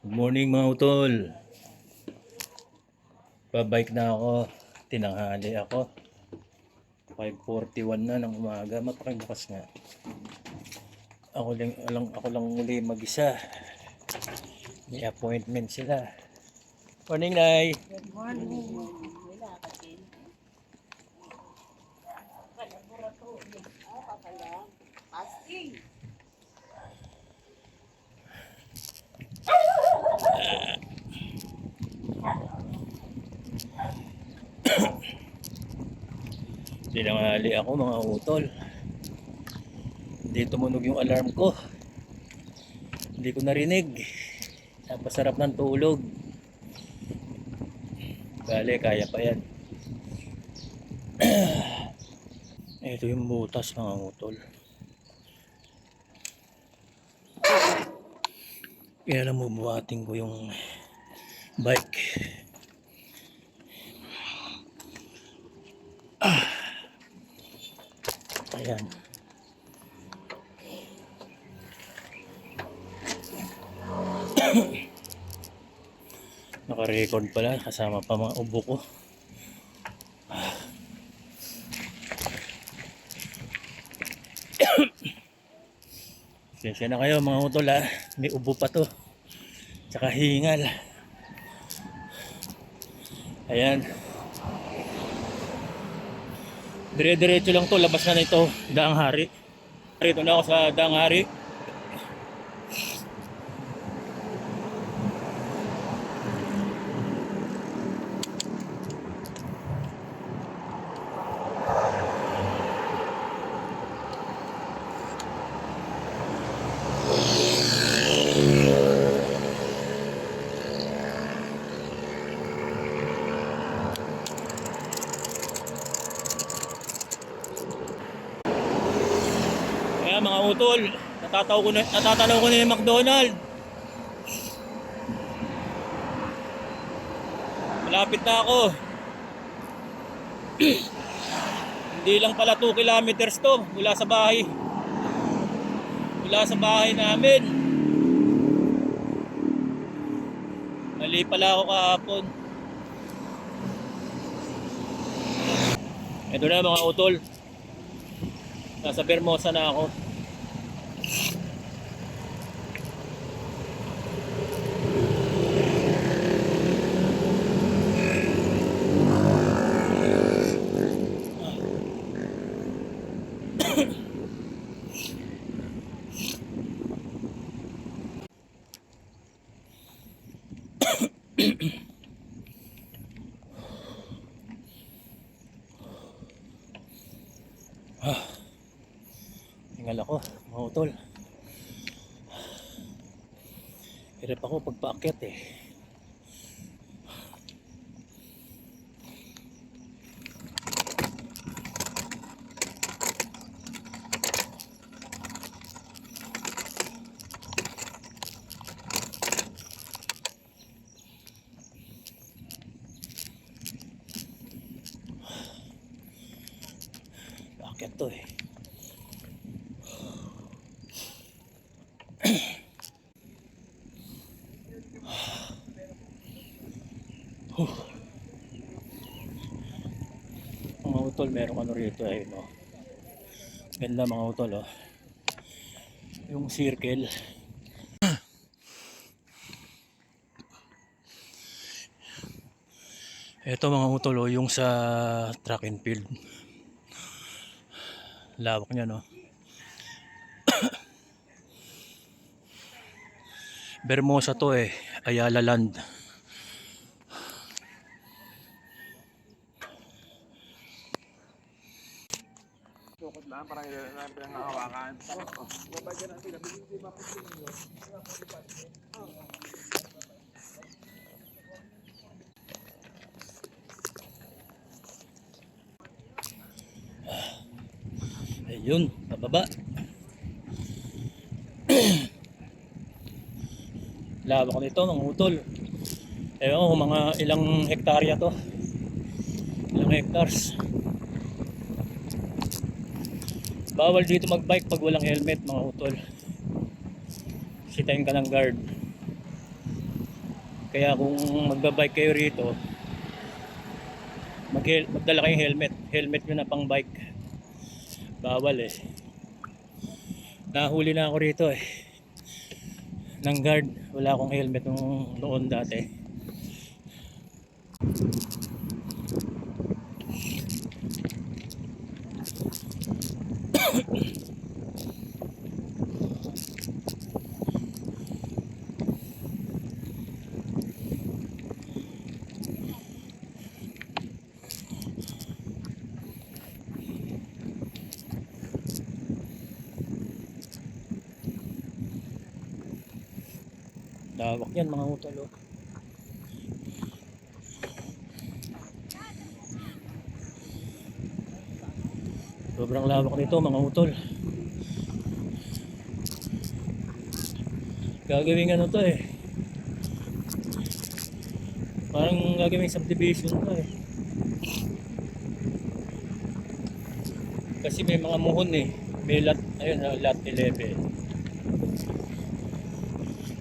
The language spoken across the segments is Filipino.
Good morning mga utol. Pabike na ako. Tinanghali ako. 5.41 na ng umaga. Mapakibukas nga. Ako lang, lang, ako lang muli mag-isa. May appointment sila. Morning, Nay. Good morning. Tinanghali ako mga utol. Hindi tumunog yung alarm ko. Hindi ko narinig. Napasarap ng tulog. Bale, kaya pa yan. Ito yung butas mga utol. Kaya lang bubuhatin ko yung bike. Ayan. Naka-record pala, kasama pa mga ubo ko. Sensya na kayo mga utol ha. May ubo pa to. Tsaka hingal. Ayan. Dire-diretso lang to, labas na nito, Daang Hari. Rito na ako sa Daang Hari. Utol, natataw ko na, natatanaw ko na yung McDonald. Malapit na ako. Hindi lang pala 2 kilometers to mula sa bahay. Mula sa bahay namin. Mali pala ako kahapon. Ito na mga utol. Nasa Bermosa na ako. Hingal ako, mga utol. Hirap ako pagpaakyat eh. To eh. mga utol, meron ano rito ay no. Ganda mga utol oh. Yung circle. Ito mga utol oh, yung sa track and field. Lawak niya no. Bermosa to eh, Ayala Land. Ayun, pababa. Lawak nito mga utol. Ewan ko mga ilang hektarya to. Ilang hectares. Bawal dito magbike pag walang helmet mga utol. Sitayin ka ng guard. Kaya kung magbabike kayo rito, mag magdala kayong helmet. Helmet nyo na pang bike. Bawal eh. Nahuli na ako rito eh. Ng guard. Wala akong helmet nung noon dati. Lawak yan mga utol oh. Sobrang lawak nito mga utol. Gagawin ano to eh. Parang gagawin subdivision to eh. Kasi may mga muhon eh. May lot, ayun, ah, lot 11.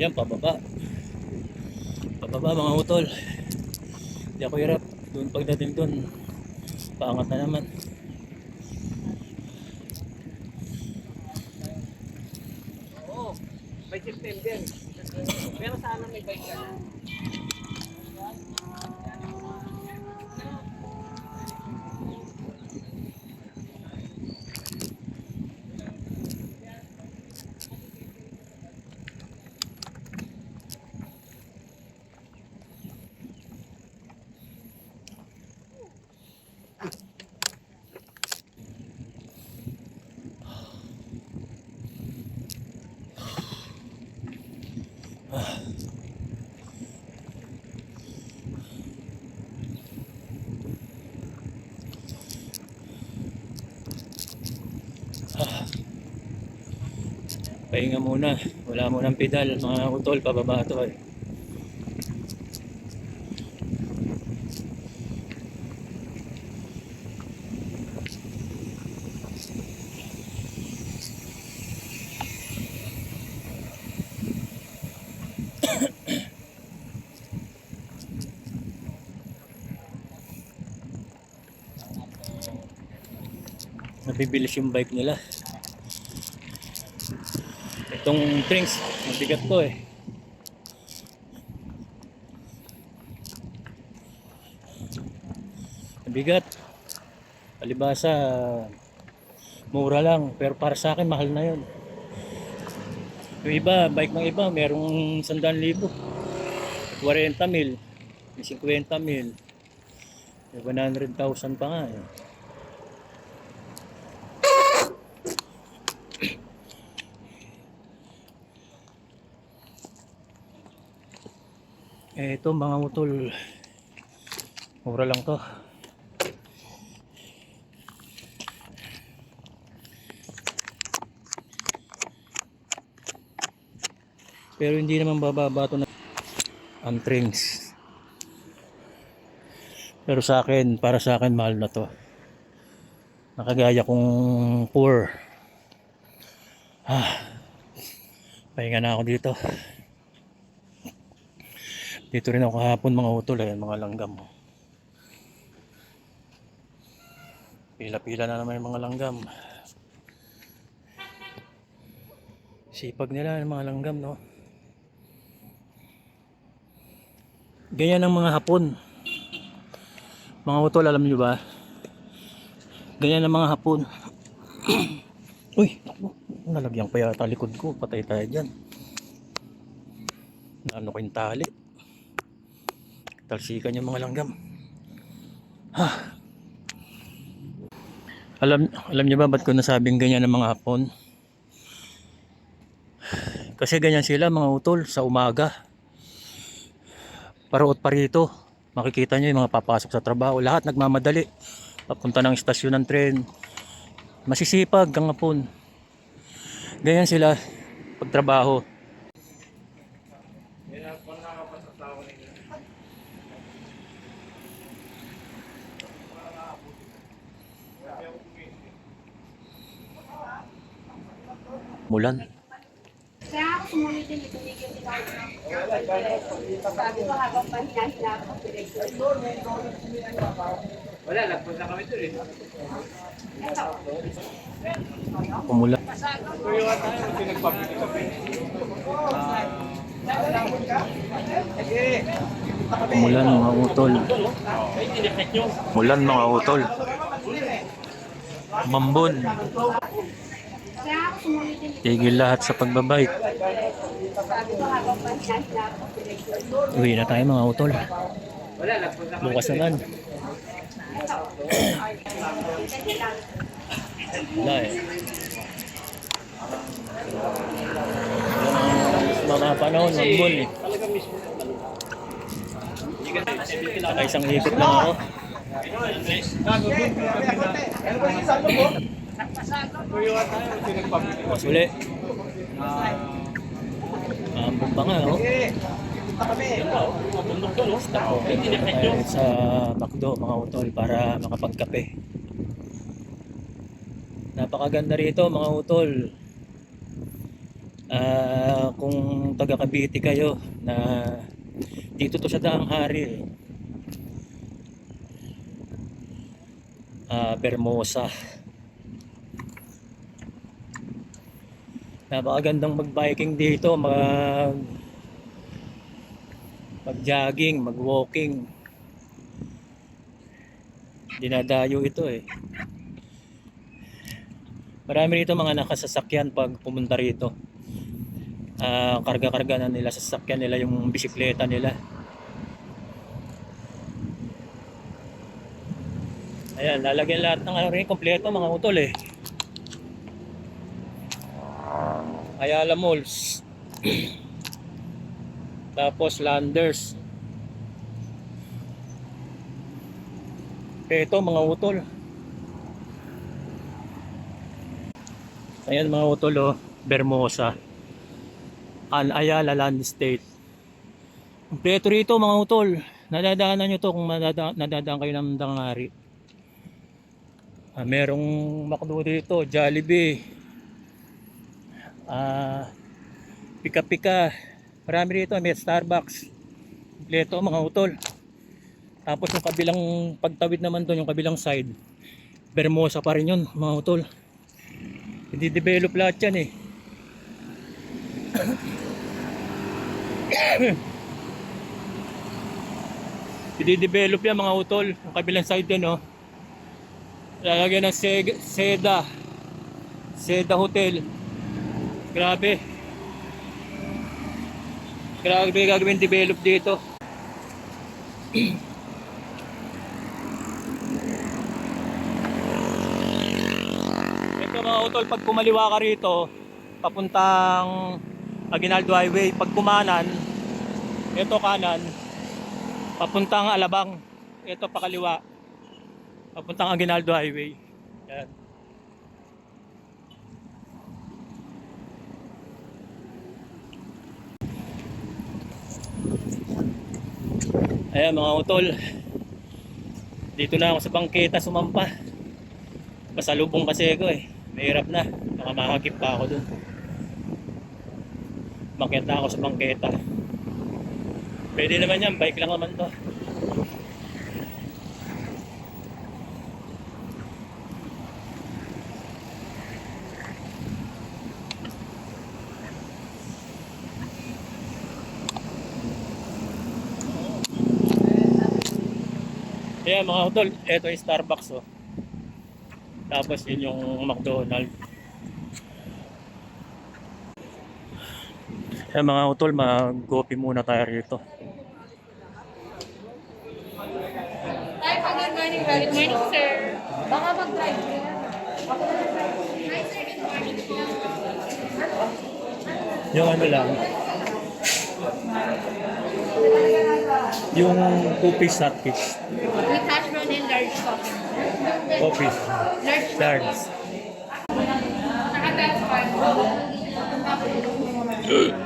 Yan, pababa. Pababa mga utol. Hindi ako hirap. Doon pagdating doon, paangat na naman. Oo. By September. Pero sana may bike ka na. Pahinga muna. Wala munang pedal. Mga utol, pababa to eh. Nabibilis yung bike nila. Itong drinks, mabigat to eh. Mabigat. Palibasa, mura lang. Pero para sa akin, mahal na yun. Yung iba, bike ng iba, merong 100,000. 40 mil. May 50 mil. May 100,000 pa nga eh. Ito mga utol. Mura lang to. Pero hindi naman bababa to na ang. Pero sa akin, para sa akin mahal na to. Nakagaya kong poor. Ah, pahinga na ako dito. Dito rin ako kahapon mga utol eh, mga langgam. oh. Pila-pila na naman yung mga langgam. Sipag nila yung mga langgam, no? Ganyan ang mga hapon. Mga utol, alam nyo ba? Ganyan ang mga hapon. Uy. Nalagyan pa yata likod ko. Patay tayo dyan. Naano ko yung tali. Talsikan yung mga langgam. Ha. Alam, alam niyo ba ba't ko nasabing ganyan ng mga hapon? Kasi ganyan sila mga utol sa umaga. Paruot pa rito. Makikita niyo yung mga papasok sa trabaho. Lahat nagmamadali. Papunta ng istasyon ng tren. Masisipag ang hapon. Ganyan sila pagtrabaho. Mulan. Kaya ako sumunod din. Sabi ko habang ako, pinag Wala, nagpunta kami doon eh. Umulan. Kuya tayo, kasi nagpapili kami. Umulan mga utol. Umulan mga utol. Mambon. Kaya ako sumunod din, Tigil lahat sa pagbabike. Uwi na tayo mga utol. Bukas naman. Wala eh. Mga panahon, mambon eh. Saka isang ikot lang ako. Mas uli. Mambon pa nga oh. Stop open na tayo sa McDo mga utol para makapagkape. Napakaganda rito mga utol. Ah, kung taga Cavite kayo na dito to sa Daang Hari. Ah, Bermosa. Napakagandang mag-biking dito, mag mag-jogging, mag-walking. Dinadayo ito eh. Marami rito mga nakasasakyan pag pumunta rito. Ah, karga-karga na nila sa sasakyan nila yung bisikleta nila. Ayan, lalagyan lahat ng ano rin, kompleto mga utol eh. Ayala Malls. Tapos Landers. Ito mga utol. Ayan mga utol oh, Bermosa. An Ayala Land Estate. Kompleto rito mga utol. Nadadaanan nyo to kung nadada- nadadaan kayo ng Dangari. Ah, merong McDo dito, Jollibee. Ah, pika-pika. Marami rito, may Starbucks. Kompleto mga utol. Tapos yung kabilang pagtawid naman doon, yung kabilang side. Bermosa pa rin yun mga utol. Hindi develop lahat yan eh. Hindi develop yan mga utol. Yung kabilang side din oh. Lalagyan ng Seda. Seda Hotel. Grabe. Grabe gagawin develop dito. Ito mga utol, pag kumaliwa ka rito, papuntang Aguinaldo Highway, pag kumanan, ito kanan, papuntang Alabang, ito pakaliwa, papuntang Aguinaldo Highway. Yan. Ayan mga utol. Dito na ako sa bangketa sumampa. Pasalubong kasi ako eh. Mahirap na. Baka makakip pa ako dun. Makyat na ako sa bangketa. Pwede naman yan. Bike lang naman to. Ayan mga utol, ito yung Starbucks oh. Tapos yun yung McDonald's. Ayan mga utol, mag-coffee muna tayo rito. Hi, good morning. Good morning, sir. Baka mag-drive. Hi, sir. Good morning po. Yung ano lang, yung two-piece hotcakes. With hash brown and large coffee. Coffee. Large Large. Saka that's fine.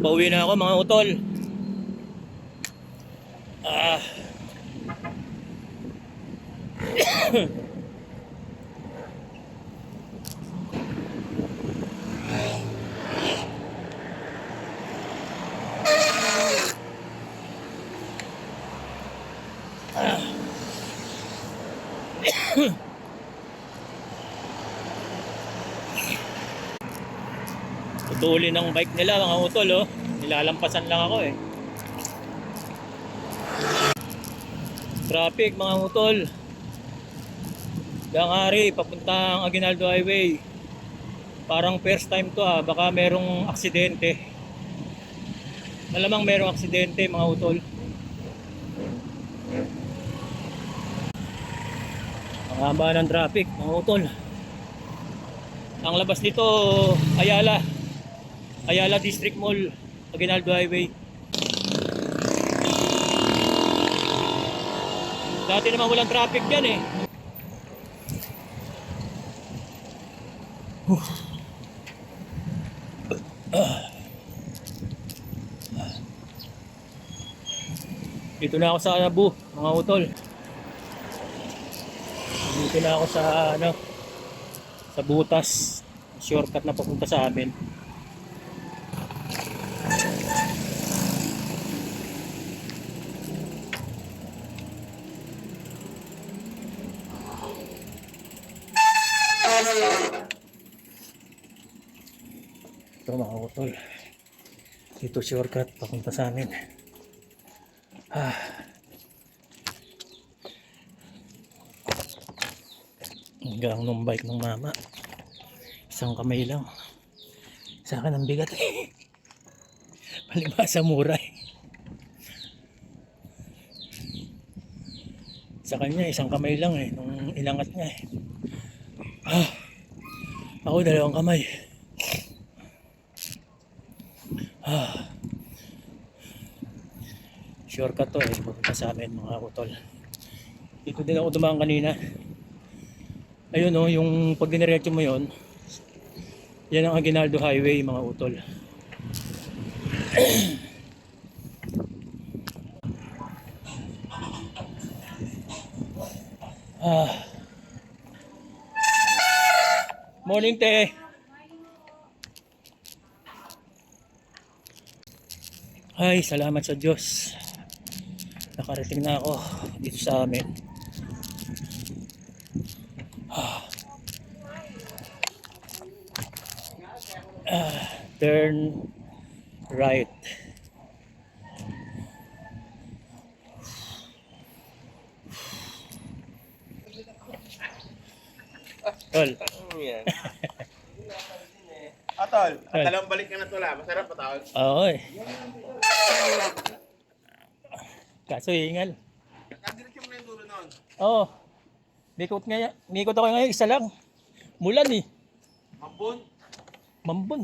Pauwi na ako mga utol. Ah. Tutuli ng bike nila mga utol oh. Nilalampasan lang ako eh. Traffic mga utol. Dangari, papuntang Aguinaldo Highway. Parang first time to ah, baka merong aksidente. Malamang merong aksidente mga utol. Ang haba ng traffic mga utol. Ang labas nito, Ayala. Ayala District Mall, Aguinaldo Highway. Dati naman walang traffic yan eh. Huh. Ah. Dito na ako sa Anabu, mga utol. Dito na ako sa ano, sa butas. Shortcut na papunta sa amin. Ito mga utol. Dito shortcut papunta sa amin. Ah. Hanggang nung bike ng mama. Isang kamay lang. Sa akin ang bigat. Palibasa mura eh. Sa kanya isang kamay lang eh. Nung inangat niya eh. Ah. Ako dalawang kamay. Shortcut to eh. Pupunta sa amin mga utol. Dito din ako dumaan kanina. Ayun oh, yung pag diniretso mo yon yan ang Aguinaldo Highway mga utol. ah. Morning, te. Ay, salamat sa Diyos. Nakarating na ako dito sa amin. Ah, turn right. Tol. Atol, Tol. dalawang balik ka na tula. Masarap pa tol. oo eh. Kaso hingal. Nadiretso mo na yung dulo nun. Oo. Nikot nga, nikot ako ngayon, isa lang. Mulan eh. Mambun. Mambon.